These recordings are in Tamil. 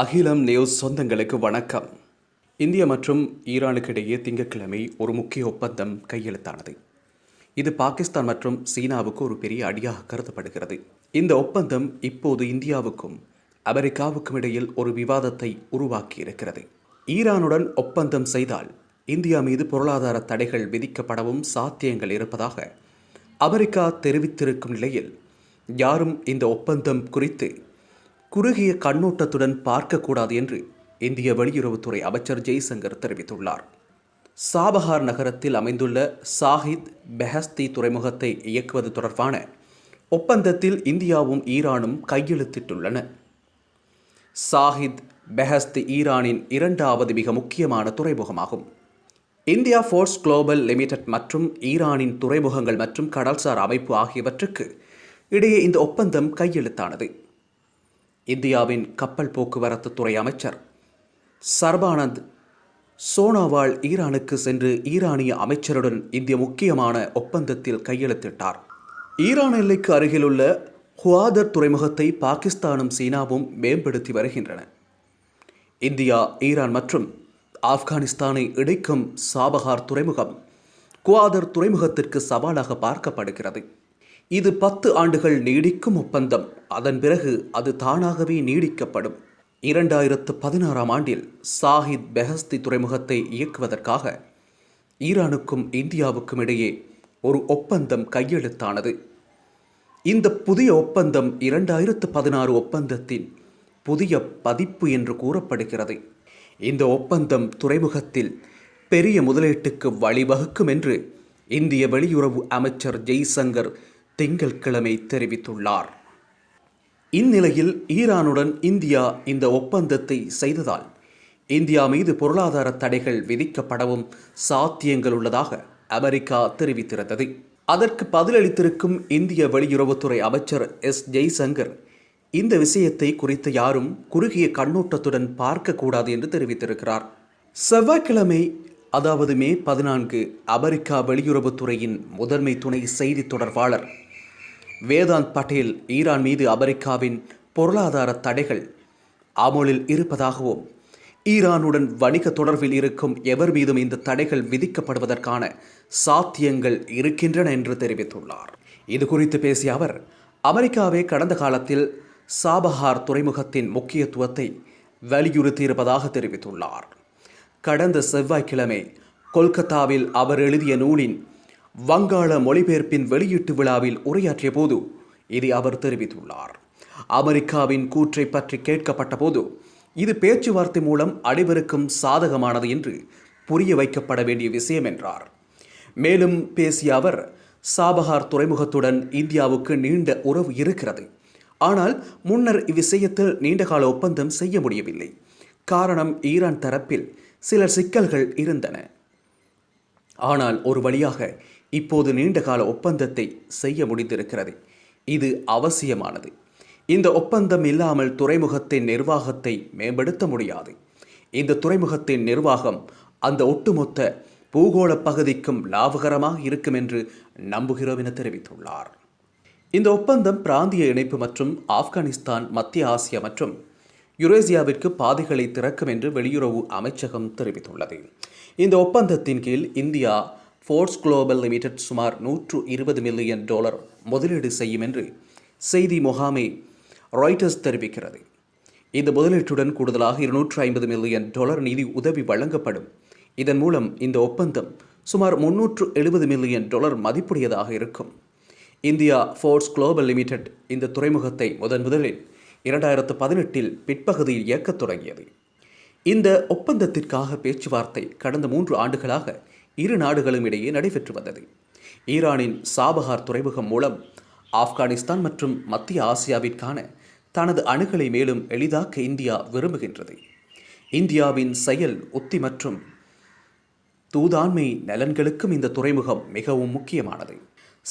அகிலம் நியூஸ் சொந்தங்களுக்கு வணக்கம். இந்தியா மற்றும் ஈரானுக்கு இடையே திங்கட்கிழமை ஒரு முக்கிய ஒப்பந்தம் கையெழுத்தானது. இது பாகிஸ்தான் மற்றும் சீனாவுக்கு ஒரு பெரிய அடியாக கருதப்படுகிறது. இந்த ஒப்பந்தம் இப்போது இந்தியாவுக்கும் அமெரிக்காவுக்கும் இடையில் ஒரு விவாதத்தை உருவாக்கி இருக்கிறது ஈரானுடன் ஒப்பந்தம் செய்தால் இந்தியா மீது பொருளாதார தடைகள் விதிக்கப்படவும் சாத்தியங்கள் இருப்பதாக அமெரிக்கா தெரிவித்திருக்கும் நிலையில் யாரும் இந்த ஒப்பந்தம் குறித்து குறுகிய கண்ணோட்டத்துடன் பார்க்கக்கூடாது என்று இந்திய வெளியுறவுத்துறை அமைச்சர் ஜெய்சங்கர் தெரிவித்துள்ளார். சாபஹார் நகரத்தில் அமைந்துள்ள சாஹித் பெஹஸ்தி துறைமுகத்தை இயக்குவது தொடர்பான ஒப்பந்தத்தில் இந்தியாவும் ஈரானும் கையெழுத்திட்டுள்ளன. சாஹித் பெஹஸ்தி ஈரானின் இரண்டாவது மிக முக்கியமான துறைமுகமாகும். இந்தியா ஃபோர்ஸ் குளோபல் லிமிடெட் மற்றும் ஈரானின் துறைமுகங்கள் மற்றும் கடல்சார் அமைப்பு ஆகியவற்றுக்கு இடையே இந்த ஒப்பந்தம் கையெழுத்தானது. இந்தியாவின் கப்பல் போக்குவரத்து துறை அமைச்சர் சர்பானந்த் சோனாவால் ஈரானுக்கு சென்று ஈரானிய அமைச்சருடன் இந்திய முக்கியமான ஒப்பந்தத்தில் கையெழுத்திட்டார். ஈரான் எல்லைக்கு அருகிலுள்ள ஹுவாதர் துறைமுகத்தை பாகிஸ்தானும் சீனாவும் மேம்படுத்தி வருகின்றன. இந்தியா ஈரான் மற்றும் ஆப்கானிஸ்தானை இணைக்கும் சாபஹார் துறைமுகம் குவாதர் துறைமுகத்திற்கு சவாலாக பார்க்கப்படுகிறது. இது பத்து ஆண்டுகள் நீடிக்கும் ஒப்பந்தம். அதன் பிறகு அது தானாகவே நீடிக்கப்படும். இரண்டாயிரத்து பதினாறாம் ஆண்டில் சாஹித் பெஹஸ்தி துறைமுகத்தை இயக்குவதற்காக ஈரானுக்கும் இந்தியாவுக்கும் இடையே ஒரு ஒப்பந்தம் கையெழுத்தானது. இந்த புதிய ஒப்பந்தம் இரண்டாயிரத்து பதினாறு ஒப்பந்தத்தின் புதிய பதிப்பு என்று கூறப்படுகிறது. இந்த ஒப்பந்தம் துறைமுகத்தில் பெரிய முதலீட்டுக்கு வழிவகுக்கும் என்று இந்திய வெளியுறவு அமைச்சர் ஜெய்சங்கர் திங்கட்கிழமை தெரிவித்துள்ளார். இந்நிலையில் ஈரானுடன் இந்தியா இந்த ஒப்பந்தத்தை செய்ததால் இந்தியா மீது பொருளாதார தடைகள் விதிக்கப்படவும் சாத்தியங்கள் உள்ளதாக அமெரிக்கா தெரிவித்திருந்தது. அதற்கு பதிலளித்திருக்கும் இந்திய வெளியுறவுத்துறை அமைச்சர் எஸ். ஜெய்சங்கர் இந்த விஷயத்தை குறித்து யாரும் குறுகிய கண்ணோட்டத்துடன் பார்க்கக்கூடாது என்று தெரிவித்திருக்கிறார். செவ்வாய்க்கிழமை அதாவது மே பதினான்கு அமெரிக்கா வெளியுறவுத்துறையின் முதன்மை துணை செய்தி தொடர்பாளர் வேதாந்த் பட்டேல் ஈரான் மீது அமெரிக்காவின் பொருளாதார தடைகள் அமுலில் இருப்பதாகவும் ஈரானுடன் வணிக தொடர்பில் இருக்கும் எவர் மீதும் இந்த தடைகள் விதிக்கப்படுவதற்கான சாத்தியங்கள் இருக்கின்றன என்று தெரிவித்துள்ளார். இது குறித்து பேசிய அவர் அமெரிக்காவே கடந்த காலத்தில் சாபஹார் துறைமுகத்தின் முக்கியத்துவத்தை வலியுறுத்தியிருப்பதாக தெரிவித்துள்ளார். கடந்த செவ்வாய்க்கிழமை கொல்கத்தாவில் அவர் எழுதிய நூலின் வங்காள மொழிபெயர்ப்பின் வெளியீட்டு விழாவில் உரையாற்றிய போது இதை அவர் தெரிவித்துள்ளார். அமெரிக்காவின் கூற்றை பற்றி கேட்கப்பட்ட போது இது பேச்சுவார்த்தை மூலம் அனைவருக்கும் சாதகமானது என்று புரிய வைக்கப்பட வேண்டிய விஷயம் என்றார். மேலும் பேசிய அவர் சாபஹார் துறைமுகத்துடன் இந்தியாவுக்கு நீண்ட உறவு இருக்கிறது. ஆனால் முன்னர் இவ்விஷயத்தில் நீண்டகால ஒப்பந்தம் செய்ய முடியவில்லை. காரணம் ஈரான் தரப்பில் சில சிக்கல்கள் இருந்தன. ஆனால் ஒரு வழியாக இப்போது நீண்டகால ஒப்பந்தத்தை செய்ய முடிந்திருக்கிறது. இது அவசியமானது. இந்த ஒப்பந்தம் இல்லாமல் துறைமுகத்தின் நிர்வாகத்தை மேம்படுத்த முடியாது. இந்த துறைமுகத்தின் நிர்வாகம் அந்த ஒட்டுமொத்த பூகோள பகுதிக்கும் லாபகரமாக இருக்கும் என்று நம்புகிறோம் என தெரிவித்துள்ளார். இந்த ஒப்பந்தம் பிராந்திய இணைப்பு மற்றும் ஆப்கானிஸ்தான் மத்திய ஆசியா மற்றும் யுரேசியாவிற்கு பாதைகளை திறக்கும் என்று வெளியுறவு அமைச்சகம் தெரிவித்துள்ளது. இந்த ஒப்பந்தத்தின் கீழ் இந்தியா ஃபோர்ஸ் குளோபல் லிமிடெட் சுமார் நூற்று இருபது மில்லியன் டாலர் முதலீடு செய்யும் என்று செய்தி முகாமை ராய்டர்ஸ் தெரிவிக்கிறது. இந்த முதலீட்டுடன் கூடுதலாக இருநூற்று ஐம்பது மில்லியன் டாலர் நிதி உதவி வழங்கப்படும். இதன் மூலம் இந்த ஒப்பந்தம் சுமார் முன்னூற்று எழுபது மில்லியன் டாலர் மதிப்புடையதாக இருக்கும். இந்தியா ஃபோர்ஸ் குளோபல் லிமிடெட் இந்த துறைமுகத்தை முதன் முதலில் இரண்டாயிரத்து பதினெட்டில் பிற்பகுதியில் இயக்கத் தொடங்கியது. இந்த ஒப்பந்தத்திற்காக பேச்சுவார்த்தை கடந்த மூன்று ஆண்டுகளாக இரு நாடுகளும் இடையே நடைபெற்று வந்தது. ஈரானின் சாபஹார் துறைமுகம் மூலம் ஆப்கானிஸ்தான் மற்றும் மத்திய ஆசியாவிற்கான தனது அணுகலை மேலும் எளிதாக்க இந்தியா விரும்புகின்றது. இந்தியாவின் செயல் உத்தி மற்றும் தூதாண்மை நலன்களுக்கும் இந்த துறைமுகம் மிகவும் முக்கியமானது.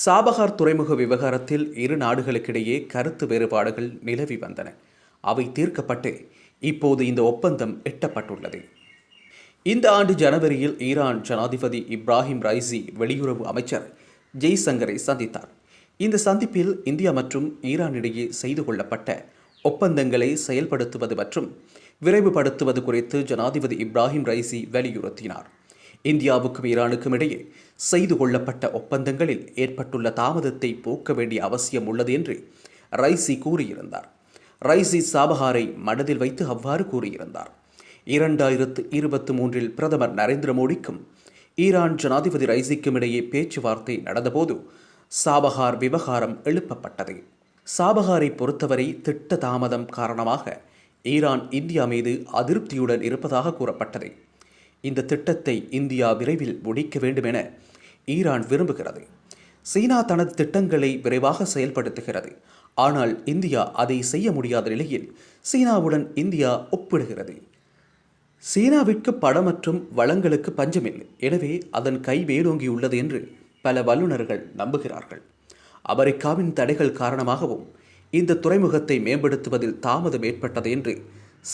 சாபஹார் துறைமுக விவகாரத்தில் இரு நாடுகளுக்கிடையே கருத்து வேறுபாடுகள் நிலவி வந்தன. அவை தீர்க்கப்பட்டு இப்போது இந்த ஒப்பந்தம் எட்டப்பட்டுள்ளது. இந்த ஆண்டு ஜனவரியில் ஈரான் ஜனாதிபதி இப்ராஹிம் ரைசி வெளியுறவு அமைச்சர் ஜெய்சங்கரை சந்தித்தார். இந்த சந்திப்பில் இந்தியா மற்றும் ஈரானிடையே செய்து கொள்ளப்பட்ட ஒப்பந்தங்களை செயல்படுத்துவது மற்றும் விரைவுபடுத்துவது குறித்து ஜனாதிபதி இப்ராஹிம் ரைசி வலியுறுத்தினார். இந்தியாவுக்கும் ஈரானுக்கும் இடையே செய்து கொள்ளப்பட்ட ஒப்பந்தங்களில் ஏற்பட்டுள்ள தாமதத்தை போக்க வேண்டிய அவசியம் உள்ளது என்று ரைசி கூறியிருந்தார். ரைசி சாபஹாரை மனதில் வைத்து அவ்வாறு கூறியிருந்தார். இரண்டாயிரத்து இருபத்தி மூன்றில் பிரதமர் நரேந்திர மோடிக்கும் ஈரான் ஜனாதிபதி ரைசிக்கும் இடையே பேச்சுவார்த்தை நடந்தபோது சாபஹார் விவகாரம் எழுப்பப்பட்டது. சாபஹாரை பொறுத்தவரை திட்ட தாமதம் காரணமாக ஈரான் இந்தியா மீது அதிருப்தியுடன் இருப்பதாக கூறப்பட்டது. இந்த திட்டத்தை இந்தியா விரைவில் முடிக்க வேண்டும் என ஈரான் விரும்புகிறது. சீனா தனது திட்டங்களை விரைவாக செயல்படுத்துகிறது. ஆனால் இந்தியா அதை செய்ய முடியாத நிலையில் சீனாவுடன் இந்தியா ஒப்பிடுகிறது. சீனாவிற்கு படம் மற்றும் வளங்களுக்கு பஞ்சமில்லை. எனவே அதன் கை வேலோங்கியுள்ளது என்று பல வல்லுநர்கள் நம்புகிறார்கள். அமெரிக்காவின் தடைகள் காரணமாகவும் இந்த துறைமுகத்தை மேம்படுத்துவதில் தாமதம் ஏற்பட்டது என்று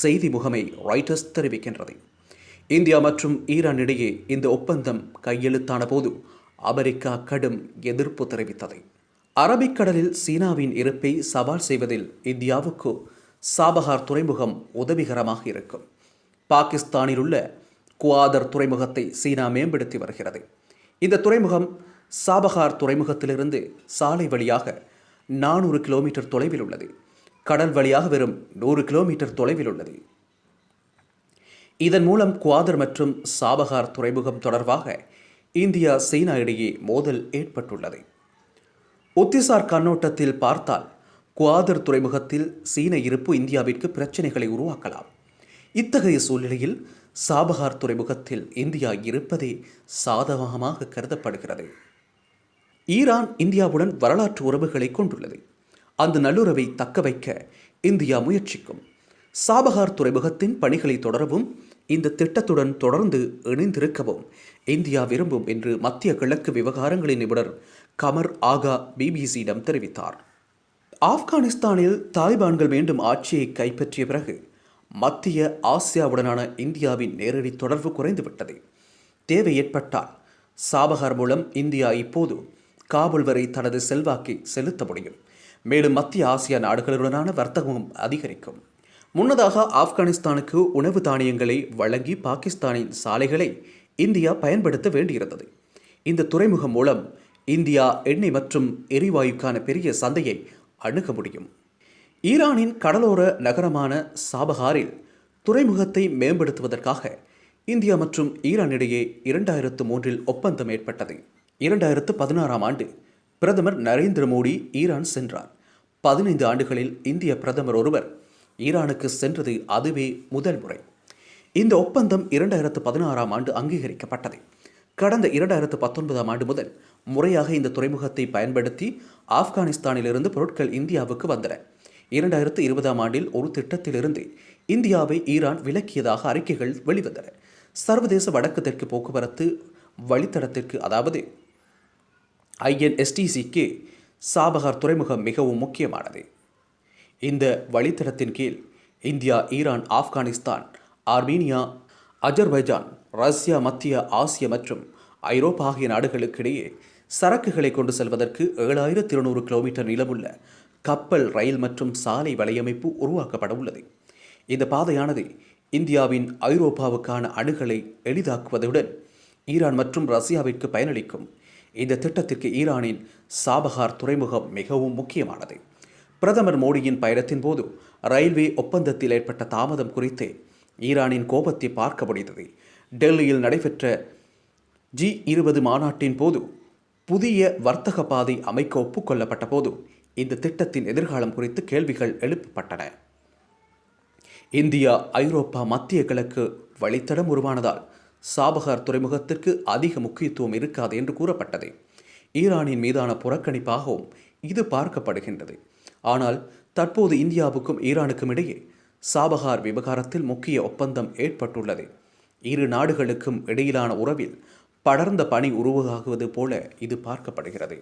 செய்தி முகமை ராய்டர்ஸ் தெரிவிக்கின்றது. இந்தியா மற்றும் ஈரான் இடையே இந்த ஒப்பந்தம் கையெழுத்தான போது அமெரிக்கா கடும் எதிர்ப்பு தெரிவித்தது. அரபிக்கடலில் சீனாவின் இருப்பை சவால் செய்வதில் இந்தியாவுக்கு சாபஹார் துறைமுகம் உதவிகரமாக இருக்கும். பாகிஸ்தானில் உள்ள குவாதர் துறைமுகத்தை சீனா மேம்படுத்தி வருகிறது. இந்த துறைமுகம் சாபஹார் துறைமுகத்திலிருந்து சாலை வழியாக நானூறு கிலோமீட்டர் தொலைவில் உள்ளது. கடல் வழியாக வெறும் நூறு கிலோமீட்டர் தொலைவில் உள்ளது. இதன் மூலம் குவாதர் மற்றும் சாபஹார் துறைமுகம் தொடர்பாக இந்தியா சீனா இடையே மோதல் ஏற்பட்டுள்ளது. ஒத்திசார் கண்ணோட்டத்தில் பார்த்தால் குவாதர் துறைமுகத்தில் சீன இருப்பு இந்தியாவிற்கு பிரச்சனைகளை உருவாக்கலாம். இத்தகைய சூழ்நிலையில் சாபஹார் துறைமுகத்தில் இந்தியா இருப்பதே சாதகமாக கருதப்படுகிறது. ஈரான் இந்தியாவுடன் வரலாற்று உறவுகளை கொண்டுள்ளது. அந்த நல்லுறவை தக்க வைக்க இந்தியா முயற்சிக்கும். சாபஹார் துறைமுகத்தின் பணிகளை தொடரவும் இந்த திட்டத்துடன் தொடர்ந்து இணைந்திருக்கவும் இந்தியா விரும்பும் என்று மத்திய கிழக்கு விவகாரங்களின் நிபுணர் கமர் ஆகா பிபிசியிடம் தெரிவித்தார். ஆப்கானிஸ்தானில் தாலிபான்கள் மீண்டும் ஆட்சியை கைப்பற்றிய பிறகு மத்திய ஆசியாவுடனான இந்தியாவின் நேரடி தொடர்பு குறைந்துவிட்டது. தேவை ஏற்பட்டால் சாபகார் மூலம் இந்தியா இப்போது காபுல் வரை தனது செல்வாக்கை செலுத்த முடியும். மேலும் மத்திய ஆசியா நாடுகளுடனான வர்த்தகமும் அதிகரிக்கும். முன்னதாக ஆப்கானிஸ்தானுக்கு உணவு தானியங்களை வழங்கி பாகிஸ்தானின் சாலைகளை இந்தியா பயன்படுத்த வேண்டியிருந்தது. இந்த துறைமுகம் மூலம் இந்தியா எண்ணெய் மற்றும் எரிவாயுக்கான பெரிய சந்தையை அணுக முடியும். ஈரானின் கடலோர நகரமான சாபஹாரில் துறைமுகத்தை மேம்படுத்துவதற்காக இந்தியா மற்றும் ஈரான் இடையே இரண்டாயிரத்து மூன்றில் ஒப்பந்தம் ஏற்பட்டது. இரண்டாயிரத்து பதினாறாம் ஆண்டு பிரதமர் நரேந்திர மோடி ஈரான் சென்றார். பதினைந்து ஆண்டுகளில் இந்திய பிரதமர் ஒருவர் ஈரானுக்கு சென்றது அதுவே முதல் முறை. இந்த ஒப்பந்தம் இரண்டாயிரத்து பதினாறாம் ஆண்டு அங்கீகரிக்கப்பட்டது. கடந்த இரண்டாயிரத்து பத்தொன்பதாம் ஆண்டு முதல் முறையாக இந்த துறைமுகத்தை பயன்படுத்தி ஆப்கானிஸ்தானிலிருந்து பொருட்கள் இந்தியாவுக்கு வந்தன. இரண்டாயிரத்து இருபதாம் ஆண்டில் ஒரு திட்டத்திலிருந்து இந்தியாவை ஈரான் விலக்கியதாக அறிக்கைகள் வெளிவந்தன. சர்வதேச வடக்கு தெற்கு போக்குவரத்து வழித்தடத்திற்கு அதாவது ஐஎன்எஸ்டிசிக்கு சாபகார் துறைமுகம் மிகவும் முக்கியமானது. இந்த வழித்தடத்தின் கீழ் India Iran Afghanistan Armenia Azerbaijan Russia மத்திய ஆசிய மற்றும் ஐரோப்பா ஆகிய நாடுகளுக்கிடையே சரக்குகளை கொண்டு செல்வதற்கு ஏழாயிரத்தி இருநூறு கிலோமீட்டர் நீளமுள்ள கப்பல் ரயில் மற்றும் சாலை வலையமைப்பு உருவாக்கப்பட உள்ளது. இந்த பாதையானது இந்தியாவின் ஐரோப்பாவுக்கான அணுகலை எளிதாக்குவதுடன் ஈரான் மற்றும் ரஷ்யாவிற்கு பயனளிக்கும். இந்த திட்டத்திற்கு ஈரானின் சாபகார் துறைமுகம் மிகவும் முக்கியமானது. பிரதமர் மோடியின் பயணத்தின் போது ரயில்வே ஒப்பந்தத்தில் ஏற்பட்ட தாமதம் குறித்து ஈரானின் கோபத்தை பார்க்க முடிந்தது. டெல்லியில் நடைபெற்ற ஜி இருபது மாநாட்டின் போது புதிய வர்த்தக பாதை அமைக்க ஒப்புக்கொள்ளப்பட்ட போது இந்த திட்டத்தின் எதிர்காலம் குறித்து கேள்விகள் எழுப்பப்பட்டன. இந்தியா ஐரோப்பா மத்திய கிழக்கு வழித்தடம் உருவானதால் சாபகார் துறைமுகத்திற்கு அதிக முக்கியத்துவம் இருக்காது என்று கூறப்பட்டது. ஈரானின் மீதான புறக்கணிப்பாகவும் இது பார்க்கப்படுகின்றது. ஆனால் தற்போது இந்தியாவுக்கும் ஈரானுக்கும் இடையே சாபகார் விவகாரத்தில் முக்கிய ஒப்பந்தம் ஏற்பட்டுள்ளது. இரு நாடுகளுக்கும் இடையிலான உறவில் படர்ந்த பணி உருவாகுவது போல இது பார்க்கப்படுகிறது.